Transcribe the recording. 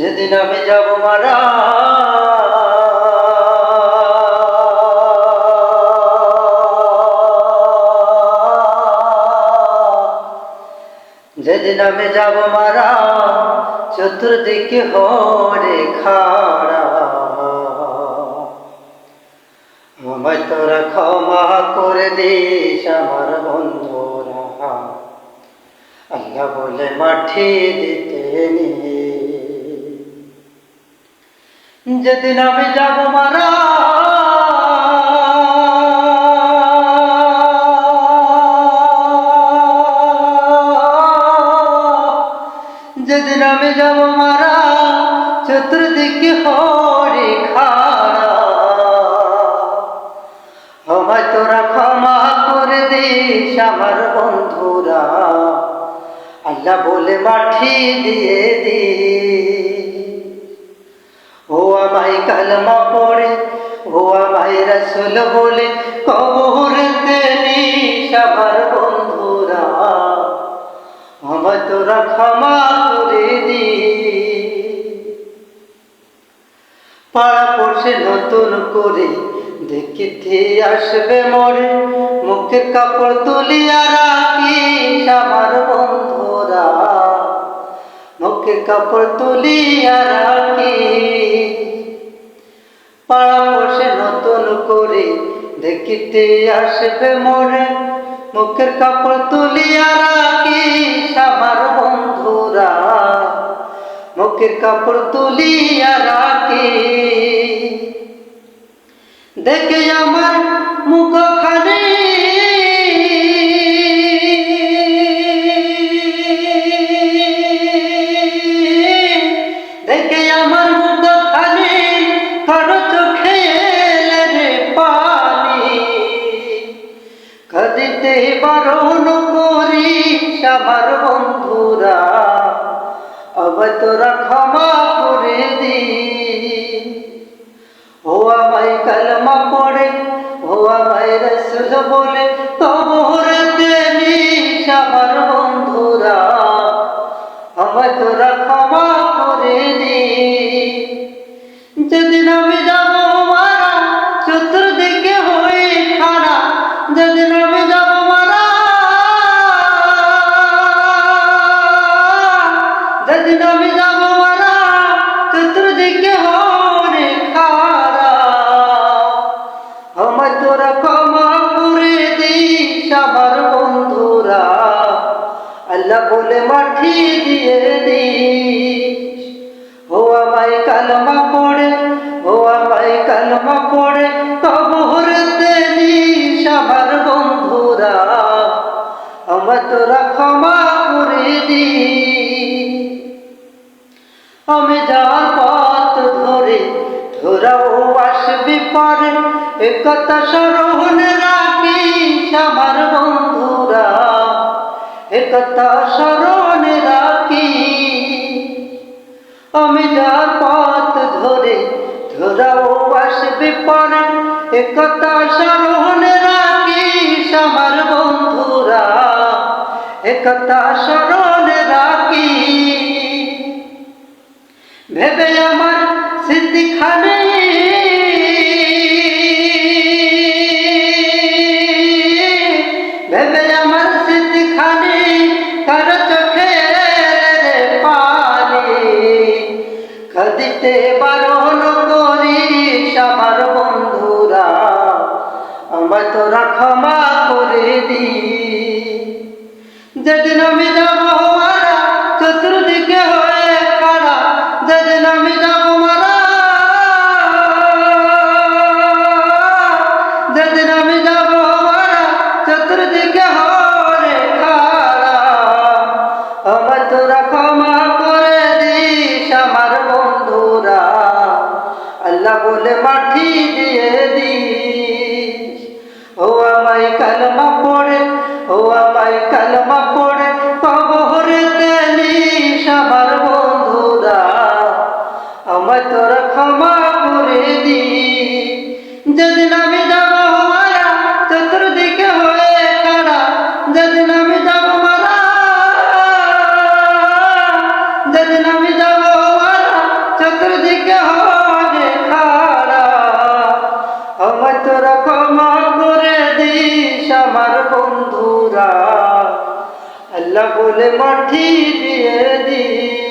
যেদিন আমি যাব মারা, যেদিন আমি যাব মারা, চতুর্দিকে হরে খাড়া। আমায় তোরা ক্ষমা করে দিস আমার বন্ধুরা। আল্লাহ বলে মাঠে দিতে নিয়ে যেদিন আমি যাব মারা, যেদিন আমি যাব মারা, চতুর্দিকে হরে খাড়া আমায় তোরা ক্ষমা করে দিস আমার বন্ধুরা। আল্লাহ বলে মাঠি দিয়ে দি কালমা পড়ে ও আমায় রসুল বলে কবরতে নিস আমার বন্ধুরা, আমায় তোরা ক্ষমা করে দি। পাড়া পড়ছে নতুন করে, দেখিতে আসবে মরে মুখে কাপড় তুলিয়া রাখিস আমার বন্ধুরা মুখে কাপড় তুলিয়া রাখি পাড়া বসে নতুন করে দেখিতে আসবে মরে মুখের কাপড় তুলিয়া রাখি আমার বন্ধুরা। মুখের কাপড় তুলিয়া রাখি দেখে আমার বারণ করিস আমার বন্ধুরা। আবার তোরা ক্ষমা করে দি ও আমায় কালমা পড়ে ও আমায় রসুল বলে কবর দেনিস আমার বন্ধুরা। আমায় তোরা ক্ষমা আসবি পরে একথা স্মরণ রাখিস আমার বন্ধুরা। একথা স্মরণ রাখি আমি যার পথ ধরে, ধরাও আসবে পরে। একথা স্মরণ রাখিস আমার বন্ধুরা। একথা স্মরণ রাখি ভেবে আমার স্মৃতিখানে খাদিতে বারণ করিস আমার বন্ধুরা। আমার তোরা ক্ষমা করে দি তোর ক্ষমা করে দিস আমার বন্ধুরা। আল্লাহ বলে মাঠি দিয়ে দিস।